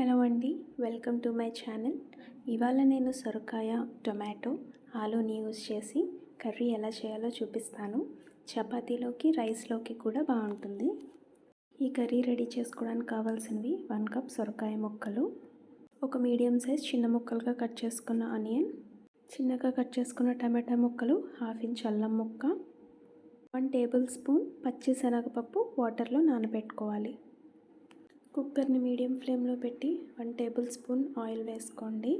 Hello అండి welcome to my channel. ఇవాళ నేను సొరకాయ టొమాటో ఆలూని యూజ్ చేసి కర్రీ ఎలా చేయాలో చూపిస్తాను. చపాతీలోకి రైస్లోకి కూడా బాగుంటుంది. ఈ కర్రీ రెడీ చేసుకోవడానికి కావాల్సినవి వన్ కప్ సొరకాయ ముక్కలు ఒక మీడియం సైజ్ చిన్న ముక్కలుగా కట్ చేసుకున్న ఆనియన్ చిన్నగా కట్ చేసుకున్న టమాటా ముక్కలు హాఫ్ ఇంచ్ అల్లం ముక్క వన్ టేబుల్ స్పూన్ పచ్చి శనగపప్పు వాటర్లో నానబెట్టుకోవాలి. కుక్కర్ని మీడియం ఫ్లేమ్లో పెట్టి వన్ టేబుల్ స్పూన్ ఆయిల్ వేసుకోండి.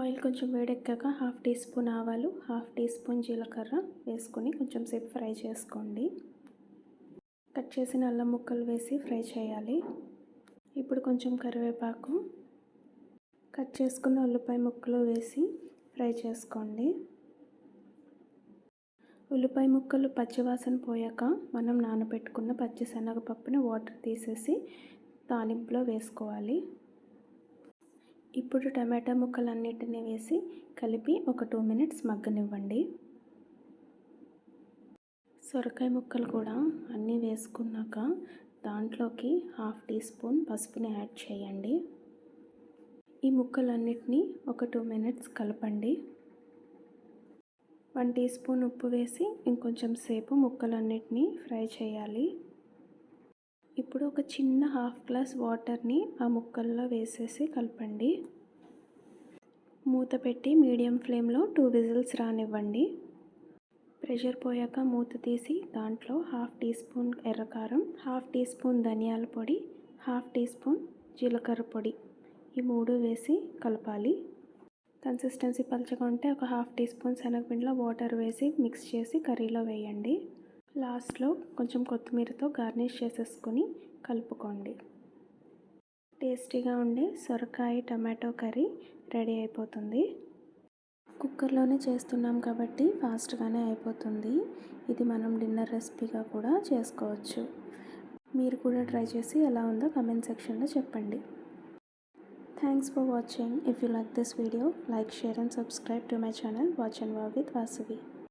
ఆయిల్ కొంచెం వేడెక్కాక హాఫ్ టీ స్పూన్ ఆవాలు హాఫ్ టీ స్పూన్ జీలకర్ర వేసుకొని కొంచెం సేపు ఫ్రై చేసుకోండి. కట్ చేసిన అల్లం ముక్కలు వేసి ఫ్రై చేయాలి. ఇప్పుడు కొంచెం కరివేపాకు కట్ చేసుకున్న ఉల్లిపాయ ముక్కలు వేసి ఫ్రై చేసుకోండి. ఉల్లిపాయ ముక్కలు పచ్చివాసన పోయాక మనం నానబెట్టుకున్న పచ్చి శనగపప్పుని వాటర్ తీసేసి తాలింపులో వేసుకోవాలి. ఇప్పుడు టమాటా ముక్కలన్నిటిని వేసి కలిపి ఒక టూ మినిట్స్ మగ్గనివ్వండి. సొరకాయ ముక్కలు కూడా అన్నీ వేసుకున్నాక దాంట్లోకి హాఫ్ టీ స్పూన్ పసుపుని యాడ్ చేయండి. ఈ ముక్కలన్నిటినీ ఒక టూ మినిట్స్ కలపండి. వన్ టీ స్పూన్ ఉప్పు వేసి ఇంకొంచెం సేపు ముక్కలన్నిటినీ ఫ్రై చేయాలి. ఇప్పుడు ఒక చిన్న హాఫ్ గ్లాస్ వాటర్ని ఆ ముక్కల్లో వేసేసి కలపండి. మూత పెట్టి మీడియం ఫ్లేమ్లో టూ విజిల్స్ రానివ్వండి. ప్రెషర్ పోయాక మూత తీసి దాంట్లో హాఫ్ టీ స్పూన్ ఎర్రకారం హాఫ్ టీ స్పూన్ ధనియాల పొడి హాఫ్ టీ స్పూన్ జీలకర్ర పొడి ఈ మూడు వేసి కలపాలి. కన్సిస్టెన్సీ పలచగా ఉంటే ఒక హాఫ్ టీ స్పూన్ శనగపిండిలో వాటర్ వేసి మిక్స్ చేసి కర్రీలో వేయండి. లాస్ట్లో కొంచెం కొత్తిమీరతో గార్నిష్ చేసేసుకొని కలుపుకోండి. టేస్టీగా ఉండే సొరకాయ టమాటో కర్రీ రెడీ అయిపోతుంది. కుక్కర్లోనే చేస్తున్నాం కాబట్టి ఫాస్ట్గానే అయిపోతుంది. ఇది మనం డిన్నర్ రెసిపీగా కూడా చేసుకోవచ్చు. మీరు కూడా ట్రై చేసి ఎలా ఉందో కమెంట్ సెక్షన్లో చెప్పండి. Thanks for watching. If you like this video, like, share and subscribe to my channel Watch and Wow with Vasuvi.